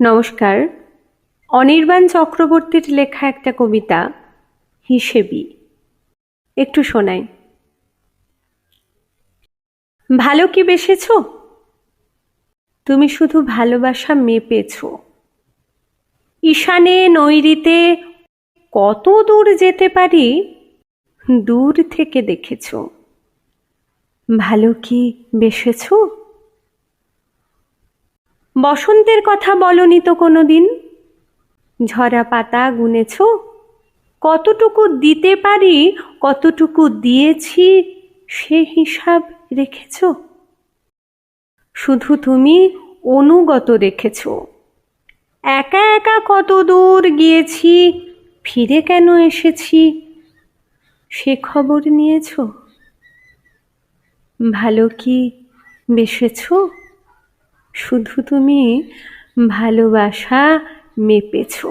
নমস্কার। অনির্বাণ চক্রবর্তীর লেখা একটা কবিতা, হিসেবি। একটু শোনাই। ভালো কি বেসেছ? তুমি শুধু ভালোবাসা মেপেছ। ঈশানে নৈরিতে কত দূর যেতে পারি, দূর থেকে দেখেছ। ভালো কি বেসেছ? বসন্তের কথা বলনি তো কোনো দিন ঝরা পাতা গুনেছ? কতটুকু দিতে পারি, কতটুকু দিয়েছি, সে হিসাব রেখেছ? শুধু তুমি অনুগত রেখেছ একা একা কত দূর গিয়েছি, ফিরে কেন এসেছি, সে খবর নিয়েছ? ভালো কি বেসেছো? শুধু তুমি ভালোবাসা মেপেছো।